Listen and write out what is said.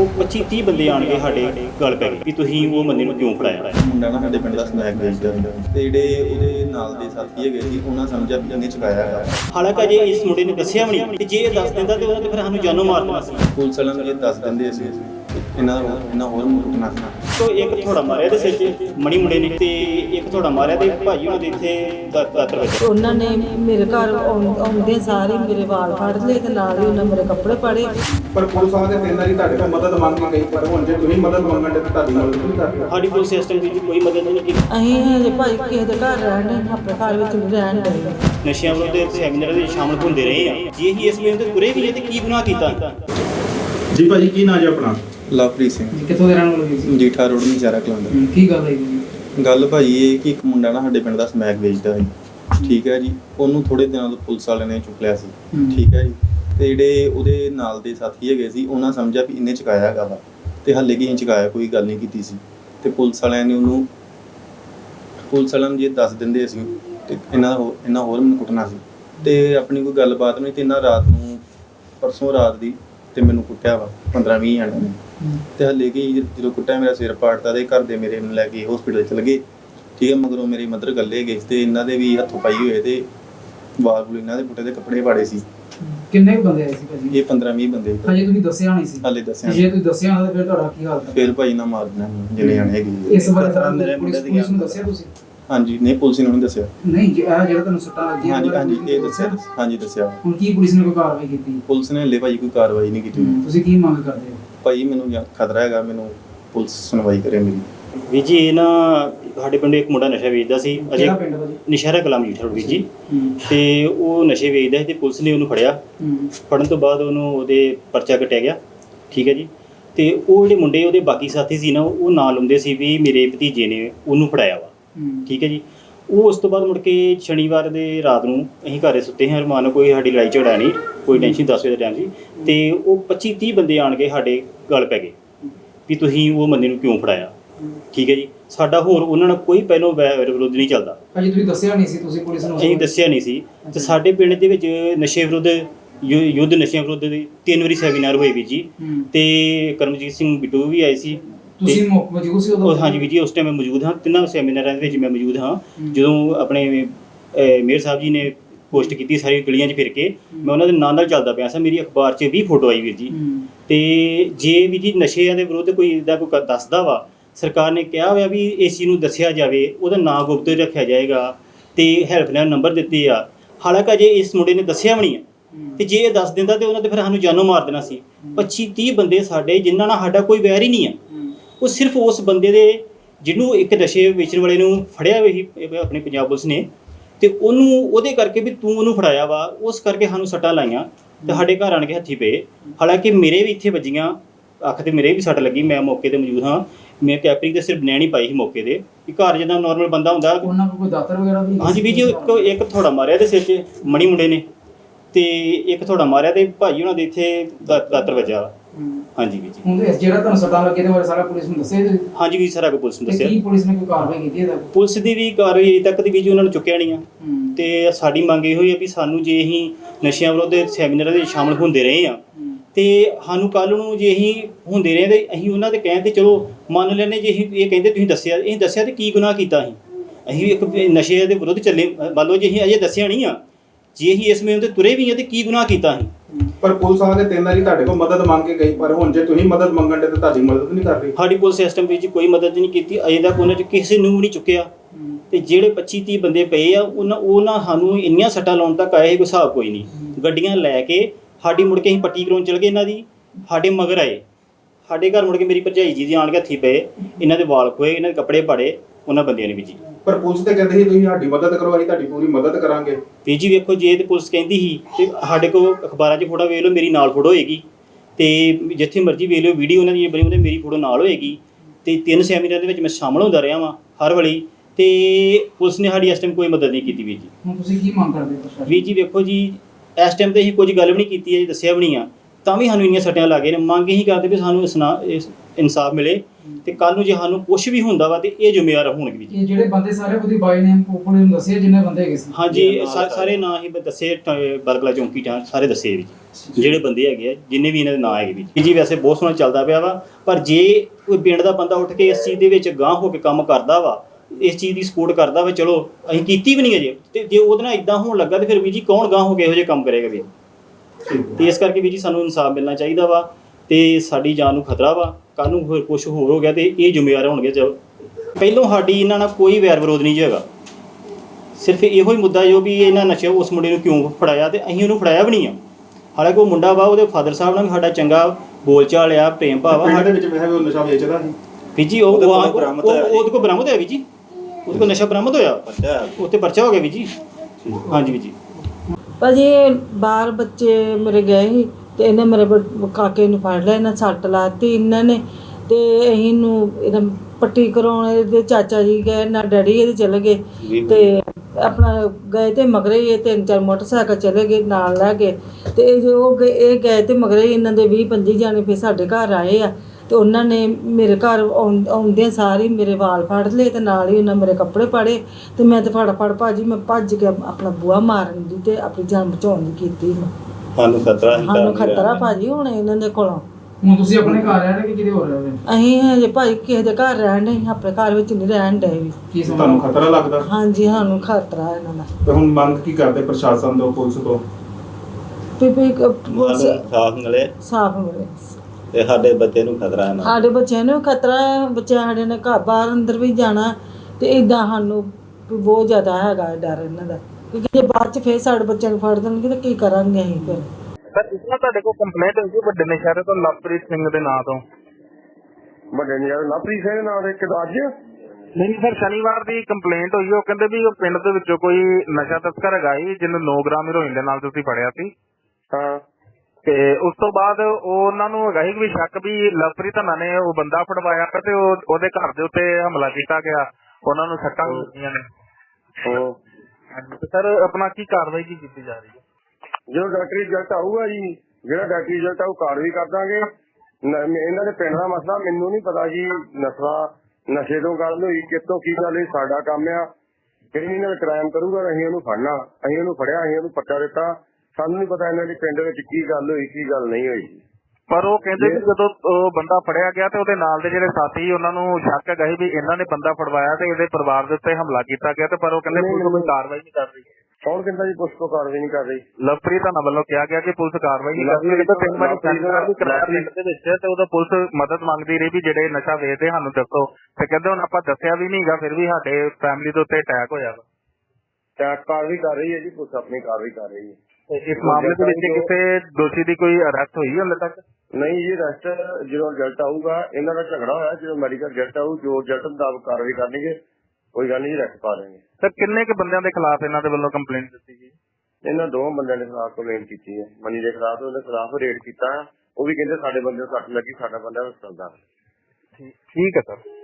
ਉਹ 25 30 ਬੰਦੇ ਆਣ ਕੇ ਸਾਡੇ ਗੱਲ ਪੈ ਗਏ ਕਿ ਤੁਸੀਂ ਉਹ ਬੰਦੇ ਨੂੰ ਕਿਉਂ ਫੜਾਇਆ? ਮੁੰਡਾ ਨਾ ਸਾਡੇ ਪਿੰਡ ਦਾ ਸਮੈਕ ਵੇਚਦਾ ਸੀ ਤੇ ਜਿਹੜੇ ਉਹਦੇ ਨਾਲ ਦੇ ਸਾਥੀ ਹੈਗੇ ਸੀ ਉਹਨਾਂ ਸਮਝਿਆ ਵੀ ਇਹਨੇ ਚੁਕਾਇਆ ਹੈਗਾ ਹਾਲਾਂਕਿ ਜੇ ਇਸ ਮੁੰਡੇ ਨੇ ਦੱਸਿਆ ਵੀ ਨਹੀਂ ਤੇ ਜੇ ਇਹ ਦੱਸ ਦਿੰਦਾ ਤੇ ਉਹਨਾਂ ਤੇ ਫਿਰ ਸਾਨੂੰ ਜਾਨੋਂ ਮਾਰ ਦੇਣਾ ਸੀ। ਪੁਲਿਸ ਵਾਲਿਆਂ ਨੂੰ ਇਹ ਦੱਸ ਦਿੰਦੇ ਸੀ ਇਹਨਾਂ ਦਾ ਇਹਨਾਂ ਹੋਰ ਮੁੱਕਣਾ ਸੀ ਤੋ ਇੱਕ ਥੋੜਾ ਮਾਰਿਆ ਦੇ ਸਿਰ 'ਚ ਮਣੀ ਮੁੰਡੇ ਨੇ ਤੇ ਇੱਕ ਥੋੜਾ ਮਾਰਿਆ ਤੇ ਭਾਜੀ ਉਹਨਾਂ ਦੇ ਇੱਥੇ ਦਾਤਰ ਵੱਜਿਆ ਉਹਨਾਂ ਨੇ ਮੇਰੇ ਘਰ ਆਉਂ- ਆਉਂਦੇ ਸਾਰੇ ਮੇਰੇ ਵਾਲ ਫੜ ਲਏ ਤੇ ਨਾਲ ਹੀ ਉਹਨਾਂ ਮੇਰੇ ਕੱਪੜੇ ਪਾੜੇ। ਪਰ ਪੁਲਿਸ ਵਾਲੇ ਤਿੰਨ ਵਾਰੀ ਤੁਹਾਡੇ ਕੋਲ ਮਦਦ ਮੰਗ ਕੇ ਗਈ ਪਰ ਹੁਣ ਜੇ ਤੁਸੀਂ ਮਦਦ ਮੰਗਣ ਦੇ ਤੁਹਾਡੀ ਮਦਦ ਨਹੀਂ ਕਰ ਰਹੇ। ਸਾਡੀ ਪੁਲਿਸ ਸਿਸਟਮ ਵਿੱਚ ਕੋਈ ਮਦਦ ਨਹੀਂ ਕੀਤੀ। ਅਸੀਂ ਹਜੇ ਭਾਈ ਕਿਸੇ ਦੇ ਘਰ ਰਹਿਣ ਆਪਣੇ ਘਰ ਵਿੱਚ ਨਹੀਂ ਰਹਿਣ ਦੇ ਨਸ਼ਿਆਂ ਵਿਰੁੱਧ ਸੈਮੀਨਾਰ ਦੇ ਵਿੱਚ ਸ਼ਾਮਲ ਹੁੰਦੇ ਰਹੇ ਆ ਜੇ ਹੀ ਇਸ ਵੇਲੇ ਤੇ ਤੁਰੇ ਵੀ ਹੈ ਤੇ ਕੀ ਗੁਨਾਹ ਕੀਤਾ? ਜੀ ਭਾਜੀ ਕੀ ਨਾਂ ਜੀ ਆਪਣਾ? ਲਵਪ੍ਰੀਤ ਸਿੰਘ ਜੀ, ਕਿੱਥੋਂ ਦੇ ਰਹਿਣ ਵਾਲੇ ਸੀ ਜੀਠਾ ਰੋਡ ਨਜ਼ਾਰਾ ਕਲਾਉਂਦਾ ਹਮ, ਕੀ ਗੱਲ ਹੈ ਜੀ? ਗੱਲ ਭਾਜੀ ਇਹ ਕਿ ਇੱਕ ਮੁੰਡਾ ਨਾ ਸਾਡੇ ਪਿੰਡ ਦਾ ਸਮੈਕ ਵੇਚਦਾ ਸੀ। ਠੀਕ ਹੈ ਜੀ। ਉਹਨੂੰ ਥੋੜੇ ਦਿਨਾਂ ਤੋਂ ਪੁਲਿਸ ਵਾਲਿਆਂ ਨੇ ਚੁੱਕ ਲਿਆ ਸੀ। ਠੀਕ ਹੈ ਜੀ। ਤੇ ਜਿਹੜੇ ਉਹਦੇ ਨਾਲ ਦੇ ਸਾਥੀ ਹੈਗੇ ਸੀ ਉਹਨਾਂ ਸਮਝਿਆ ਵੀ ਇਹਨੇ ਚੁਕਾਇਆ ਹੈਗਾ ਵਾ। ਤੇ ਹਾਲੇ ਕਿ ਚੁਕਾਇਆ ਕੋਈ ਗੱਲ ਨਹੀਂ ਕੀਤੀ ਸੀ। ਤੇ ਪੁਲਿਸ ਵਾਲਿਆਂ ਨੇ ਉਹਨੂੰ ਪੁਲਿਸ ਵਾਲਿਆਂ ਨੂੰ ਜੇ ਦੱਸ ਦਿੰਦੇ ਸੀ ਤੇ ਇਹਨਾਂ ਹੋ- ਇਹਨਾਂ ਹੋਰ ਮੈਨੂੰ ਕੁੱਟਣਾ ਸੀ। ਤੇ ਆਪਣੀ ਕੋਈ ਗੱਲਬਾਤ ਨਹੀਂ ਤੇ ਇਹਨਾਂ ਰਾਤ ਨੂੰ ਪਰਸੋਂ ਰਾਤ ਦੀ ਤੇ ਮੈਨੂੰ ਕੁੱਟਿਆ ਵਾ 15 20 ਜਣਿਆਂ ਨੇ। ਤੇ ਹੱਲੇ ਕਿ ਜਦੋਂ ਕੁੱਟਿਆ ਮੇਰਾ ਸਿਰ ਪਾੜਤਾ ਤੇ ਘਰ ਦੇ ਮੇਰੇ ਨੂੰ ਲੈ ਕੇ ਹਸਪੀਟਲ ਚ ਲਗੇ ਠੀਕ ਹੈ ਮਗਰੋਂ ਮੇਰੀ ਮਦਰ ਗੱਲੇ ਗਏ ਤੇ ਇਹਨਾਂ ਦੇ ਵੀ ਹੱਥੋਂ ਪਾਈ ਹੋਏ ਤੇ ਵਾਲ ਵੂਲ ਇਹਨਾਂ ਦੇ ਪੁੱਟੇ ਦੇ ਕੱਪੜੇ ਪਾੜੇ ਸੀ। ਕਿੰਨੇ ਕੁ ਬੰਦੇ ਆਏ ਸੀ ਭਾਜੀ? ਇਹ 15 20 ਬੰਦੇ। ਹਜੇ ਤੁਸੀਂ ਦੱਸਿਆ ਨਹੀਂ ਸੀ? ਹਾਲੇ ਦੱਸਿਆ ਜੇ ਤੁਸੀਂ ਦੱਸਿਆ ਹੁੰਦਾ ਫਿਰ ਤੁਹਾਡਾ ਕੀ ਹਾਲ ਫਿਰ ਭਾਈ ਨਾ ਮਾਰ ਦੇਣਾ ਸੀ, ਜਿੰਨੇ ਜਾਣੇ ਹੈਗੇ। ਇਸ ਖਤਰਾ ਤਾਂ ਮੇਰੇ ਪੁਲਿਸ ਮੁੰਡੇ ਦੀ ਪੁਲਿਸ ਨੂੰ ਦੱਸਿਆ ਤੁਸੀਂ? ਹਾਂਜੀ ਨਹੀਂ ਪੁਲਿਸ ਨੇ ਨਹੀਂ ਦੱਸਿਆ। ਨਹੀਂ ਜੀ, ਇਹ ਜਿਹੜਾ ਤੁਹਾਨੂੰ ਸੱਟਾਂ ਲੱਗੀਆਂ ਹਾਂਜੀ ਹਾਂਜੀ ਇਹ ਦੱਸਿਆ। ਹਾਂਜੀ ਦੱਸਿਆ। ਹੁਣ ਕੀ ਪੁਲਿਸ ਨੇ ਕੋਈ ਕਾਰਵਾਈ ਕੀਤੀ? ਪੁਲਿਸ ਨੇ ਹਲੇ ਭਾਈ ਕੋਈ ਕਾਰਵਾਈ ਨਹੀਂ ਕੀਤੀ। ਤੁਸੀਂ ਕੀ ਮੰਗ ਕਰਦੇ ਹੋ? ਭਾਈ ਮੈਨੂੰ ਜਾਂ- ਖਤਰਾ ਹੈਗਾ ਮੈਨੂੰ ਪੁਲਿਸ ਸੁਣਵਾਈ ਕਰੇ ਮੇਰੀ। ਵੀ ਜੀ ਇਹ ਨਾ ਸਾਡੇ ਪਿੰਡ ਇੱਕ ਮੁੰਡਾ ਨਸ਼ਾ ਵੇਚਦਾ ਸੀ। ਅਜੇ ਕਿਹੜਾ ਪਿੰਡ ਭਾਜੀ ਨਸ਼ਹਿਰਾ ਕਲਾਮ ਜੀ ਥਰੋੜ ਜੀ। ਤੇ ਉਹ ਨਸ਼ੇ ਵੇਚਦਾ ਸੀ ਤੇ ਪੁਲਿਸ ਨੇ ਉਹਨੂੰ ਫੜਿਆ। ਫੜਨ ਤੋਂ ਬਾਅਦ ਉਹਨੂੰ ਉਹਦੇ ਪਰਚਾ ਕਟਿਆ ਗਿਆ। ਠੀਕ ਹੈ ਜੀ। ਤੇ ਉਹ ਜਿਹੜੇ ਮੁੰਡੇ ਉਹਦੇ ਬਾਕੀ ਸਾਥੀ ਸੀ ਨਾ ਉਹ ਨਾਲ ਹੁੰਦੇ ਸੀ ਵੀ ਮੇਰੇ ਭਤੀਜੇ ਨੇ ਉਹਨੂੰ ਫੜਾਇਆ ਵਾ। ਠੀਕ ਹੈ ਜੀ। ਉਹ ਉਸ ਤੋਂ ਬਾਅਦ ਮੁੜ ਕੇ ਸ਼ਨੀਵਾਰ ਦੇ ਰਾਤ ਨੂੰ ਅਸੀਂ ਘਰੇ ਸੁੱਤੇ ਹਾਂ ਰਮਾਨ ਕੋਈ ਸਾਡੀ ਲੜਾਈ ਝਗੜਾ ਨਹੀਂ ਕੋਈ ਟੈਨਸ਼ਨ 10 ਵਜੇ ਦਾ ਟਾਈਮ ਸੀ ਤੇ ਉਹ 25 30 ਬੰਦੇ ਆਣ ਕੇ ਸਾਡੇ ਗੱਲ ਪੈ ਗਏ ਵੀ ਤੁਸੀਂ ਉਹ ਬੰਦੇ ਨੂੰ ਕਿਉਂ ਫੜਾਇਆ? ਠੀਕ ਹੈ ਜੀ। ਸਾਡਾ ਹੋਰ ਉਹਨਾਂ ਨਾਲ ਕੋਈ ਪਹਿਲੋਂ ਵਿਰੋਧ ਨਹੀਂ ਚੱਲਦਾ। ਭਾਜੀ ਤੁਸੀਂ ਦੱਸਿਆ ਨਹੀਂ ਸੀ ਤੁਸੀਂ ਪੁਲਿਸ ਨੂੰ ਅਸੀਂ ਦੱਸਿਆ ਨਹੀਂ ਸੀ। ਤੇ ਸਾਡੇ ਪਿੰਡ ਦੇ ਵਿੱਚ ਨਸ਼ੇ ਵਿਰੁੱਧ ਯੁੱਧ ਨਸ਼ਿਆਂ ਵਿਰੁੱਧ ਦੇ ਤਿੰਨ ਵਾਰੀ ਸੈਮੀਨਾਰ ਹੋਏ ਵੀ ਜੀ। ਤੇ ਕਰਮਜੀਤ ਸਿੰਘ ਬਿੱਟੂ ਵੀ ਆਏ ਸੀ। ਤੁਸੀਂ ਮੌਜੂਦ ਸੀ ਉਹ ਹਾਂਜੀ ਵੀ ਜੀ ਉਸ ਟਾਈਮ ਮੈਂ ਮੌਜੂਦ ਹਾਂ ਤਿੰਨਾਂ ਸੈਮੀਨਾਰਾਂ ਦੇ ਵਿੱਚ ਮੈਂ ਮੌਜੂਦ ਹਾਂ। ਜਦੋਂ ਆਪਣੇ ਅਹ, ਮੇਅਰ ਸਾਹਿਬ ਜੀ ਨੇ ਪੋਸਟ ਕੀਤੀ ਸਾਰੀ ਗਲੀਆਂ 'ਚ ਫਿਰ ਕੇ ਮੈਂ ਉਹਨਾਂ ਦੇ ਨਾਲ ਨਾਲ ਚੱਲਦਾ ਪਿਆ ਸੀ ਮੇਰੀ ਅਖਬਾਰ 'ਚ ਵੀ ਫੋਟੋ ਆਈ ਵੀਰ ਜੀ। ਤੇ ਜੇ ਵੀ ਜੀ ਨਸ਼ਿਆਂ ਦੇ ਵਿਰੁੱਧ ਕੋਈ ਇਦਾਂ ਕੋਈ ਕ- ਦੱਸਦਾ ਵਾ ਸਰਕਾਰ ਨੇ ਕਿਹਾ ਹੋਇਆ ਵੀ ਇਸ ਚੀਜ਼ ਨੂੰ ਦੱਸਿਆ ਜਾਵੇ ਉਹਦਾ ਨਾਂ ਗੁਪਤ ਰੱਖਿਆ ਜਾਏਗਾ ਤੇ ਹੈਲਪਲਾਈਨ ਨੰਬਰ ਦਿੱਤੇ ਆ। ਹਾਲਾਂਕਿ ਜੇ ਇਸ ਮੁੰਡੇ ਨੇ ਦੱਸਿਆ ਵੀ ਨਹੀਂ ਆ। ਤੇ ਜੇ ਇਹ ਦੱਸ ਦਿੰਦਾ ਤੇ ਉਹਨਾਂ ਤੇ ਫਿਰ ਸਾਨੂੰ ਜਾਨੋਂ ਮਾਰ ਦੇਣਾ ਸੀ। 25 30 ਬੰਦੇ ਸਾਡੇ ਜਿਨ੍ਹਾਂ ਨਾਲ ਸਾਡਾ ਕੋਈ ਵੈਰ ਹੀ ਨਹੀਂ ਆ। ਉਹ ਸਿਰਫ ਉਸ ਬੰਦੇ ਦੇ ਜਿਹਨੂੰ ਇੱਕ ਨਸ਼ੇ ਵੇਚਣ ਵਾਲੇ ਨੂੰ ਫੜਿਆ ਇਹ ਆਪਣੀ ਪੰਜਾਬ ਪੁਲਿਸ ਨੇ ਤੇ ਉਹਨੂੰ ਉਹਦੇ ਕਰਕੇ ਵੀ ਤੂੰ ਉਹਨੂੰ ਫੜਾਇਆ ਵਾ ਉਸ ਕਰਕੇ ਸਾਨੂੰ ਸੱਟਾਂ ਲਾਈਆਂ ਤੇ ਸਾਡੇ ਘਰ ਆਣ ਕੇ ਹੱਥੀ ਪਏ। ਹਾਲਾਂਕਿ ਮੇਰੇ ਵੀ ਇੱਥੇ ਵੱਜੀਆਂ ਅੱਖ ਤੇ ਮੇਰੇ ਵੀ ਸੱਟ ਲੱਗੀ ਮੈਂ ਮੌਕੇ ਤੇ ਮੌਜੂਦ ਹਾਂ। ਮੈਂ ਕੈਪਰੀ ਤੇ ਸਿਰਫ ਬਨੈਣੀ ਪਾਈ ਸੀ ਮੌਕੇ ਤੇ। ਵੀ ਘਰ ਜਿੱਦਾਂ ਨਾਰਮਲ ਬੰਦਾ ਹੁੰਦਾ ਉਹਨਾਂ ਕੋਲ ਕੋਈ ਦਾਤਰ ਵਗੈਰਾ ਵੀ ਹਾਂਜੀ ਵੀ ਜੀ ਇੱਕ ਇੱਕ ਥੋੜਾ ਮਾਰਿਆ ਤੇ ਸਿਰ 'ਚ ਮਣੀ ਮੁੰਡੇ ਨੇ। ਤੇ ਇੱਕ ਥੋੜਾ ਮਾਰਿਆ ਤੇ ਭਾਈ ਉਹਨਾਂ ਦੇ ਇੱਥੇ ਦਾਤਰ ਵੱਜਾ ਹਮ, ਹਾਂਜੀ ਵੀ ਜੀ। ਹੁਣ ਇਸ ਜਿਹੜਾ ਤੁਹਾਨੂੰ ਸੱਟਾਂ ਲੱਗੇ ਦੇ ਬਾਰੇ ਸਾਰਾ ਪੁਲਿਸ ਨੂੰ ਦੱਸਿਆ ਜੀ? ਹਾਂਜੀ ਵੀ ਸਾਰਾ ਕੁਝ ਪੁਲਿਸ ਨੂੰ ਤੇ ਦੱਸਿਆ। ਕੀ ਪੁਲਿਸ ਨੇ ਕੋਈ ਕਾਰਵਾਈ ਕੀਤੀ ਇਹਦਾ ਪੁਲਿਸ ਦੀ ਵੀ ਕਾਰਵਾਈ ਅਜੇ ਤੱਕ ਦੀ ਵੀ ਜੀ ਉਹਨਾਂ ਨੂੰ ਚੁੱਕਿਆ ਨਹੀਂ ਆ। ਤੇ ਸਾਡੀ ਮੰਗ ਇਹੋ ਹੀ ਆ ਵੀ ਸਾਨੂੰ ਜੇ ਅਸੀਂ ਨਸ਼ਿਆਂ ਵਿਰੁੱਧ ਸੈਮੀਨਾਰਾਂ ਦੇ ਵਿੱਚ ਸ਼ਾਮਲ ਹੁੰਦੇ ਰਹੇ ਆ ਤੇ ਸਾਨੂੰ ਕੱਲ ਨੂੰ ਜੇ ਅਸੀਂ ਹੁੰਦੇ ਰਹੇ ਤੇ ਅਸੀਂ ਉਹਨਾਂ ਦੇ ਕਹਿਣ ਤੇ ਚਲੋ ਮੰਨ ਲੈਨੇ ਜੇ ਅਸੀਂ ਇਹ ਕਹਿੰਦੇ ਤੁਸੀਂ ਦੱਸਿਆ ਅਸੀਂ ਦੱਸਿਆ ਤੇ ਕੀ ਗੁਨਾਹ ਕੀਤਾ ਅਸੀਂ? ਅਸੀਂ ਇੱਕ ਨਸ਼ੇ ਦੇ ਵਿਰੁੱਧ ਚੱਲੇ ਮੰਨ ਲਓ ਜੇ ਅਸੀਂ ਅਜੇ ਦੱਸਿਆ ਨਹੀਂ ਆ ਜੇ ਅਸੀਂ ਇਸ ਮੇਂ ਤੇ ਤੁਰੇ ਵੀ ਆ ਤੇ ਕੀ ਗੁਨਾਹ ਕੀਤਾ ਅਸੀਂ? ਪਰ ਪੁਲਿਸ ਵਾਲੇ ਤਿੰਨ ਵਾਰੀ ਤੁਹਾਡੇ ਕੋਲ ਮਦਦ ਮੰਗ ਕੇ ਗਈ ਪਰ ਹੁਣ ਜੇ ਤੁਸੀਂ ਮਦਦ ਮੰਗਣ ਦੇ ਤਾਂ ਤੁਹਾਡੀ ਮਦਦ ਨਹੀਂ ਕਰ ਰਹੀ। ਸਾਡੀ ਪੁਲਿਸ ਸਿਸਟਮ ਵਿੱਚ ਕੋਈ ਮਦਦ ਨਹੀਂ ਕੀਤੀ ਅਜੇ ਤੱਕ ਉਹਨਾਂ 'ਚ ਕਿਸੇ ਨੂੰ ਵੀ ਨਹੀਂ ਚੁੱਕਿਆ। ਤੇ ਜਿਹੜੇ 25 30 ਬੰਦੇ ਪਏ ਆ ਉਹਨਾਂ ਉਹਨਾਂ ਸਾਨੂੰ ਇੰਨੀਆਂ ਸੱਟਾਂ ਲਾਉਣ ਤੱਕ ਆਏ ਕੋਈ ਹਿਸਾਬ ਕੋਈ ਨਹੀਂ। ਗੱਡੀਆਂ ਲੈ ਕੇ ਸਾਡੀ ਮੁੜ ਕੇ ਅਸੀਂ ਪੱਟੀ ਕਰਾਉਣ ਚਲ ਗਏ ਇਹਨਾਂ ਦੀ ਸਾਡੇ ਮਗਰ ਆਏ। ਸਾਡੇ ਘਰ ਮੁੜ ਕੇ ਮੇਰੀ ਭਰਜਾਈ ਜੀ ਦੀ ਆਣ ਕੇ ਹੱਥੀ ਪਏ ਇਹਨਾਂ ਦੇ ਵਾਲ ਖੋਏ ਇਹਨਾਂ ਦੇ ਕੱਪੜੇ ਪਾੜੇ। ਉਹਨਾਂ ਬੰਦਿਆਂ ਨੇ ਵੀ ਜੀ। ਪਰ ਪੁਲਿਸ ਤੇ ਕਹਿੰਦੇ ਸੀ ਤੁਸੀਂ ਸਾਡੀ ਮਦਦ ਕਰੋ ਅਸੀਂ ਤੁਹਾਡੀ ਪੂਰੀ ਮਦਦ ਕਰਾਂਗੇ। ਵੀ ਜੀ ਵੇਖੋ ਜੇ ਤੇ ਪੁਲਿਸ ਕਹਿੰਦੀ ਸੀ ਤੇ ਸਾਡੇ ਕੋਲ ਅਖਬਾਰਾਂ 'ਚ ਫੋਟੋ ਵੇਖ ਲਓ ਮੇਰੀ ਨਾਲ ਫੋਟੋ ਹੋਏਗੀ। ਤੇ ਜਿੱਥੇ ਮਰਜ਼ੀ ਵੇਖ ਲਓ ਵੀਡੀਓ ਉਹਨਾਂ ਦੀ ਬਣੀ ਉਹਦੇ ਮੇਰੀ ਫੋਟੋ ਨਾਲ ਹੋਏਗੀ। ਤੇ ਤਿੰਨ ਸੈਮੀਨਾਰ ਦੇ ਵਿੱਚ ਮੈਂ ਸ਼ਾਮਲ ਹੁੰਦਾ ਰਿਹਾ ਵਾਂ ਹਰ ਵਾਲੀ। ਤੇ ਪੁਲਿਸ ਨੇ ਸਾਡੀ ਇਸ ਟਾਈਮ ਕੋਈ ਮਦਦ ਨਹੀਂ ਕੀਤੀ ਵੀ ਜੀ। ਹੁਣ ਤੁਸੀਂ ਕੀ ਮੰਗ ਕਰਦੇ ਹੋ ਪ੍ਰਸ਼ਾਸਨ ਵੀ ਜੀ ਵੇਖੋ ਜੀ ਇਸ ਟਾਈਮ ਤੇ ਅਸੀਂ ਕੁਝ ਗੱਲ ਵੀ ਨਹੀਂ ਕੀਤੀ ਹੈ ਜੀ ਦੱਸਿਆ ਵੀ ਨਹੀਂ ਆ। ਤਾਂ ਵੀ ਸਾਨੂੰ ਇੰਨੀਆਂ ਸੱਟਾਂ ਲੱਗੇ ਨੇ। ਮੰਗ ਇਹੀ ਕਰਦੇ ਵੀ ਸਾਨੂੰ ਇਸਨਾ- ਇਸ ਇਨਸਾਫ ਮਿਲੇ ਤੇ ਕੱਲ ਨੂੰ ਜੇ ਸਾਨੂੰ ਕੁਝ ਵੀ ਹੁੰਦਾ ਵਾ ਤੇ ਇਹ ਜ਼ਿੰਮੇਵਾਰ ਹੋਣਗੇ ਵੀ ਜੀ। ਇਹ ਜਿਹੜੇ ਬੰਦੇ ਸਾਰੇ ਉਹਦੀ ਬਾਈ ਨੇ ਪੁਲਿਸ ਨੂੰ ਦੱਸਿਆ ਜਿੰਨੇ ਬੰਦੇ ਹੈਗੇ ਸੀ। ਹਾਂਜੀ ਸਾ- ਸਾਰੇ। ਨਾਂ ਹੀ ਬ- ਦੱਸੇ ਟ- ਬਰਗਲਾ ਚੌਂਕੀ ਟਾਂ ਸਾਰੇ ਦੱਸੇ ਵੀ। ਜੀ। ਜਿਹੜੇ ਬੰਦੇ ਹੈਗੇ ਆ ਜਿੰਨੇ ਵੀ ਇਹਨਾਂ ਦੇ ਨਾਂ ਹੈਗੇ ਵੀ। ਜੀ। ਜੀ ਵੈਸੇ ਬਹੁਤ ਸੋਹਣਾ ਚੱਲਦਾ ਪਿਆ ਵਾ ਪਰ ਜੇ ਕੋਈ ਪਿੰਡ ਦਾ ਬੰਦਾ ਉੱਠ ਕੇ ਇਸ ਚੀਜ਼ ਦੇ ਵਿੱਚ ਗਾਂਹ ਹੋ ਕੇ ਕੰਮ ਕਰਦਾ ਵਾ ਇਸ ਚੀਜ਼ ਦੀ ਸਪੋਰਟ ਕਰਦਾ ਵਾ ਚਲੋ ਅਸੀਂ ਕੀਤੀ ਵੀ ਨਹੀਂ ਅਜੇ ਤੇ ਜੇ ਉਹਦੇ ਨਾਲ ਇਦਾਂ ਹੋਣ ਲੱਗਾ ਤੇ ਫਿਰ ਵੀ ਜੀ ਕੌਣ ਗਾਂਹ ਹੋ ਕੇ ਇਹੋ ਜਿਹੇ ਕੰਮ ਕਰੇਗਾ ਵੀ? ਤੇ ਇਸ ਕਰਕੇ ਵੀ ਜੀ ਸਾਨੂੰ ਇਨਸਾਫ ਮਿਲਣਾ ਚਾਹੀਦਾ ਵਾ ਤੇ ਸਾਡੀ ਜਾਨ ਨੂੰ ਖਤਰਾ ਵਾ। ਕੱਲ ਨੂੰ ਹੋਰ ਕੁਝ ਹੋਰ ਹੋ ਗਿਆ ਤੇ ਇਹ ਜ਼ਿੰਮੇਵਾਰ ਹੋਣਗੇ ਜੋ। ਪਹਿਲੋਂ ਸਾਡੀ ਇਹਨਾਂ ਨਾਲ ਕੋਈ ਵੈਰ ਵਿਰੋਧ ਨਹੀਂ ਜੀ ਹੈਗਾ। ਸਿਰਫ ਇਹੋ ਹੀ ਮੁੱਦਾ ਜੋ ਵੀ ਇਹਨਾਂ ਨਸ਼ੇ ਉਸ ਮੁੰਡੇ ਨੂੰ ਕਿਉਂ ਫੜਾਇਆ ਤੇ ਅਸੀਂ ਉਹਨੂੰ ਫੜਾਇਆ ਵੀ ਨਹੀਂ ਆ। ਹਾਲਾਂਕਿ ਉਹ ਮੁੰਡਾ ਵਾ ਉਹਦੇ ਫਾਦਰ ਸਾਹਿਬ ਨਾਲ ਵੀ ਸਾਡਾ ਚੰਗਾ ਬੋਲਚਾਲ ਆ ਪ੍ਰੇਮ ਭਾਵ ਆ ਪਿੰਡ ਦੇ ਵਿੱਚ ਮੈਂ ਕਿਹਾ ਵੀ ਉਹ ਨਸ਼ਾ ਵੇਚਦਾ ਸੀ। ਵੀ ਜੀ ਉਹ ਉਹਦੇ ਕੋਲ ਉਹ- ਬਰਾਮਦ ਉਹ- ਹੋਇਆ ਜੀ। ਉਹਦੇ ਕੋਲ ਬਰਾਮਦ ਹੋਇਆ ਵੀ ਜੀ। ਉਹਦੇ ਕੋਲ ਨਸ਼ਾ ਬਰਾਮਦ ਹੋਇਆ। ਅੱਛਾ ਉੱਤੇ ਪਰਚਾ ਹੋ ਗਿਆ ਵੀ ਜੀ। ਹਾਂਜੀ ਵੀ ਜੀ। ਭਾਜੀ ਇਹ ਬਾਹਰ ਬੱਚੇ ਮੇਰੇ ਗਏ ਸੀ ਤੇ ਇਹਨੇ ਮੇਰੇ ਬ- ਕਾਕੇ ਨੂੰ ਫੜ ਲਿਆ ਇਹਨਾਂ ਸੱਟ ਲਾਤੀ ਇਹਨਾਂ ਨੇ ਤੇ ਅਸੀਂ ਨੂੰ ਇਹਦਾ ਪੱਟੀ ਕਰਾਉਣ ਇਹਦੇ ਚਾਚਾ ਜੀ ਗਏ ਨਾ ਡੈਡੀ ਇਹਦੇ ਚਲੇ ਗਏ ਤੇ ਆਪਣਾ ਗਏ ਤੇ ਮਗਰੇ ਹੀ ਇਹ ਤਿੰਨ ਚਾਰ ਮੋਟਰਸਾਈਕਲ ਚਲੇ ਗਏ ਨਾਲ ਲੈ ਕੇ ਤੇ ਇਹ ਜੋ ਉਹ ਗਏ- ਇਹ ਗਏ ਤੇ ਮਗਰੇ ਹੀ ਇਹਨਾਂ ਦੇ 20 25 ਜਾਣੇ ਫਿਰ ਸਾਡੇ ਘਰ ਆਏ ਆ। ਤੇ ਉਹਨਾਂ ਨੇ ਮੇਰੇ ਘਰ ਆਉਂ- ਆਉਂਦਿਆਂ ਸਾਰੀ ਮੇਰੇ ਵਾਲ ਫੜ ਲਏ ਤੇ ਨਾਲ ਹੀ ਉਹਨਾਂ ਮੇਰੇ ਕੱਪੜੇ ਪਾੜੇ। ਤੇ ਮੈਂ ਤੇ ਫੜ ਫੜ ਭਾਜੀ ਮੈਂ ਭੱਜ ਕੇ ਆਪਣਾ ਬੂਹਾ ਮਾਰਨ ਦੀ ਤੇ ਆਪਣੀ ਜਾਨ ਬਚਾਉਣ ਦੀ ਕੀਤੀ ਮੈਂ। ਸਾਨੂੰ ਖਤਰਾ ਸੀ ਸਾਨੂੰ ਘਰ ਖਤਰਾ ਭਾਜੀ ਹੁਣ ਇਹਨਾਂ ਦੇ ਕੋਲੋਂ। ਹੁਣ ਤੁਸੀਂ ਆਪਣੇ ਘਰ ਰਹਿ ਰਹੇ ਕਿ ਕਿਤੇ ਹੋਰ ਰਹਿ ਰਹੇ ਅਸੀਂ ਹਜੇ ਭਾਈ ਕਿਸੇ ਦੇ ਘਰ ਰਹਿਣ ਦੇ ਆਪਣੇ ਘਰ ਵਿੱਚ ਨਹੀਂ ਰਹਿਣ ਦੇ ਵੀ। ਕੀ ਤੁਹਾਨੂੰ ਸਮਝ ਖਤਰਾ ਲੱਗਦਾ? ਹਾਂਜੀ ਸਾਨੂੰ ਖਤਰਾ ਇਹਨਾਂ ਦਾ। ਤੇ ਹੁਣ ਮੰਗ ਕੀ ਕਰਦੇ ਪ੍ਰਸ਼ਾਸਨ ਤੋਂ ਪੁਲਿਸ ਤੋਂ? ਵੀ ਵੀ ਸਾਫ਼ ਮਿਲੇ। ਸਾਫ਼ ਮਿਲੇ। ਤੇ ਸਾਡੇ ਬੱਚੇ ਨੂੰ ਖਤਰਾ ਹੈ ਨਾ। ਸਾਡੇ ਬੱਚਿਆਂ ਨੂੰ ਖਤਰਾ ਹੈ ਬੱਚੇ ਸਾਡੇ ਨੇ ਘਰ ਬਾਹਰ ਅੰਦਰ ਵੀ ਜਾਣਾ ਤੇ ਇਦਾਂ ਸਾਨੂੰ ਵੀ ਬਹੁਤ ਜ਼ਿਆਦਾ ਹੈਗਾ ਹੈ ਡਰ ਇਹਨਾਂ ਦਾ। ਕਿਉਂਕਿ ਜੇ ਬਾਅਦ ਚ ਫੇਰ ਸਾਡੇ ਬੱਚਿਆਂ ਨੂੰ ਫੜ ਦੇਣਗੇ ਤਾਂ ਕੀ ਕਰਾਂਗੇ ਅਸੀਂ ਫਿਰ? ਸਰ ਇਸ ਨਾਲ ਤੁਹਾਡੇ ਕੋਲ ਕੰਪਲੇਂਟ ਹੋਈ ਸੀ ਵੱਡੇ ਨਸ਼ਹਿਰੇ ਤੋਂ ਲਵਪ੍ਰੀਤ ਸਿੰਘ ਦੇ ਨਾਂ ਤੋਂ। ਵੱਡੇ ਨਿਆਰੇ ਲਵਪ੍ਰੀਤ ਸਿੰਘ ਨਾਲ ਇੱਕ ਅੱਜ? ਨਹੀਂ ਸਰ ਸ਼ਨੀਵਾਰ ਦੀ ਕੰਪਲੇਂਟ ਹੋਈ ਉਹ ਕਹਿੰਦੇ ਵੀ ਉਹ ਪਿੰਡ ਦੇ ਵਿੱਚੋਂ ਕੋਈ ਨਸ਼ਾ ਤਸਕਰ ਹੈਗਾ ਸੀ ਜਿਹਨੂੰ 9 ਗ੍ਰਾਮ ਹੀਰੋਇਨ ਦੇ ਨਾਲ ਤੁਸੀਂ ਫੜਿਆ ਸੀ। ਹਾਂ। ਤੇ ਉਸ ਤੋਂ ਬਾਅਦ ਉਹ ਉਹਨਾਂ ਨੂੰ ਹੈਗਾ ਸੀ ਵੀ ਸ਼ੱਕ ਵੀ ਲਵਪ੍ਰੀਤ ਹਨਾ ਨੇ ਉਹ ਬੰਦਾ ਫੜਵਾਇਆ ਤੇ ਉਹ ਉਹਦੇ ਘਰ ਦੇ ਉੱਤੇ ਹਮਲਾ ਕੀਤਾ ਗਿਆ ਉਹਨਾਂ ਨੂੰ ਸੱਟਾਂ ਲੱਗੀਆਂ ਨੇ। ਸਰ ਆਪਣਾ ਕੀ ਕਾਰਵਾਈ ਕੀ ਕੀਤੀ ਜਾ ਰਹੀ ਹੈ? ਜਦੋਂ ਡਾਕਟਰੀ ਰਿਜ਼ਲਟ ਆਊਗਾ ਜੀ ਜਿਹੜਾ ਡਾਕਟਰੀ ਰਿਜ਼ਲਟ ਆਊ ਕਾਰਵਾਈ ਕਰ ਦਾਂਗੇ। ਨ- ਮੈਂ- ਇਹਨਾਂ ਦੇ ਪਿੰਡ ਦਾ ਮਸਲਾ ਮੈਨੂੰ ਨਹੀਂ ਪਤਾ ਜੀ ਨਸ਼ਾ ਨਸ਼ੇ ਤੋਂ ਗੱਲ ਹੋਈ ਕਿੱਥੋਂ ਕੀ ਗੱਲ ਹੋਈ ਸਾਡਾ ਕੰਮ ਆ। ਕ੍ਰਿਮੀਨਲ ਕ੍ਰਾਈਮ ਕਰੂਗਾ ਅਸੀਂ ਉਹਨੂੰ ਫੜਨਾ। ਅਸੀਂ ਉਹਨੂੰ ਫੜਿਆ ਅਸੀਂ ਉਹਨੂੰ ਪੱਕਾ ਦਿੱਤਾ। ਸਾਨੂੰ ਨਹੀਂ ਪਤਾ ਇਹਨਾਂ ਦੇ ਪਿੰਡ ਵਿੱਚ ਕੀ ਗੱਲ ਹੋਈ ਕੀ ਗੱਲ ਨਹੀਂ ਹੋਈ। ਪਰ ਉਹ ਕਹਿੰਦੇ ਕਿ ਜਦੋਂ ਉਹ ਬੰਦਾ ਫੜਿਆ ਗਿਆ ਤੇ ਉਹਦੇ ਨਾਲ ਦੇ ਜਿਹੜੇ ਸਾਥੀ ਸੀ, ਉਹਨਾਂ ਨੂੰ ਸ਼ੱਕ ਹੈਗਾ ਸੀ ਵੀ ਇਹਨਾਂ ਨੇ ਬੰਦਾ ਫੜਵਾਇਆ ਤੇ ਇਹਦੇ ਪਰਿਵਾਰ ਦੇ ਉੱਤੇ ਹਮਲਾ ਕੀਤਾ ਗਿਆ ਤੇ ਪਰ ਉਹ ਕਹਿੰਦੇ ਪੁਲਿਸ ਕੋਈ ਕਾਰਵਾਈ ਨਹੀਂ ਕਰ ਰਹੀ। ਕੌਣ ਕਹਿੰਦਾ ਜੀ ਪੁਲਿਸ ਕੋ ਕਾਰਵਾਈ ਨਹੀਂ ਕਰ ਰਹੀ? ਲਵਪ੍ਰੀਤ ਹਨਾ ਵੱਲੋਂ ਕਿਹਾ ਗਿਆ ਕਿ ਪੁਲਿਸ ਕਾਰਵਾਈ ਨਹੀਂ ਕਰ ਰਹੀ ਜਦੋਂ ਤਿੰਨ ਵਾਰੀ ਸੈਂਟਰ ਵੀ ਕਰਾਇਆ ਪਿੰਡ ਦੇ ਵਿੱਚ ਤੇ ਉਹਦਾ ਪੁਲਿਸ ਮਦਦ ਮੰਗਦੀ ਰਹੀ ਵੀ ਜਿਹੜੇ ਨਸ਼ਾ ਵੇਚਦੇ ਸਾਨੂੰ ਦੱਸੋ। ਤੇ ਕਹਿੰਦੇ ਹੁਣ ਆਪਾਂ ਦੱਸਿਆ ਵੀ ਨਹੀਂਗਾ ਫਿਰ ਵੀ ਸਾਡੇ ਫੈਮਿਲੀ ਦੇ ਉੱਤੇ ਅਟੈਕ ਹੋਇਆ ਵਾ। ਤਾਂ ਕਾਰਵਾਈ ਕਰ ਰਹੀ ਹੈ ਜੀ ਪੁਲਿਸ ਆਪਣੀ ਕਾਰਵਾਈ ਕਰ ਰਹੀ ਹੈ। ਤੇ ਇਸ ਮਾਮਲੇ ਦੇ ਵਿੱਚ ਕਿਸੇ ਦੋਸ਼ੀ ਦੀ ਕੋਈ ਅਰੈਸਟ ਹੋਈ ਹੈ ਹਲੇ ਤੱਕ? ਨਹੀਂ ਜੀ ਰੈਸਟ ਜਦੋਂ ਰਿਜ਼ਲਟ ਆਊਗਾ ਇਹਨਾਂ ਦਾ ਝਗੜਾ ਹੋਇਆ ਜਦੋਂ ਮੈਡੀਕਲ ਰਿਜ਼ਲਟ ਆਊ ਜੋ ਰਿਜ਼ਲਟ ਮੁਤਾਬਕ ਕਾਰਵਾਈ ਕਰਨਗੇ ਕੋਈ ਗੱਲ ਨਹੀਂ ਰੈਸਟ ਪਾ ਦੇਣਗੇ ਸਰ ਕਿੰਨੇ ਕੁ ਬੰਦਿਆਂ ਦੇ ਖਿਲਾਫ ਇਹਨਾਂ ਦੇ ਵੱਲੋਂ ਕੰਪਲੇਂਟ ਦਿੱਤੀ ਗਈ? ਇਹਨਾਂ ਦੋਵਾਂ ਬੰਦਿਆਂ ਦੇ ਖਿਲਾਫ ਕੰਪਲੇਂਟ ਕੀਤੀ ਹੈ। ਮਨੀ ਦੇ ਖਿਲਾਫ ਉਹਦੇ ਖਿਲਾਫ ਰੇਡ ਕੀਤਾ। ਉਹ ਵੀ ਕਹਿੰਦੇ ਸਾਡੇ ਬੰਦੇ ਨੂੰ ਸੱਟ ਲੱਗੀ ਸਾਡਾ ਬੰਦਾ ਹਸਪਤਾਲ ਦਾ ਠੀਕ ਹੈ ਸਰ।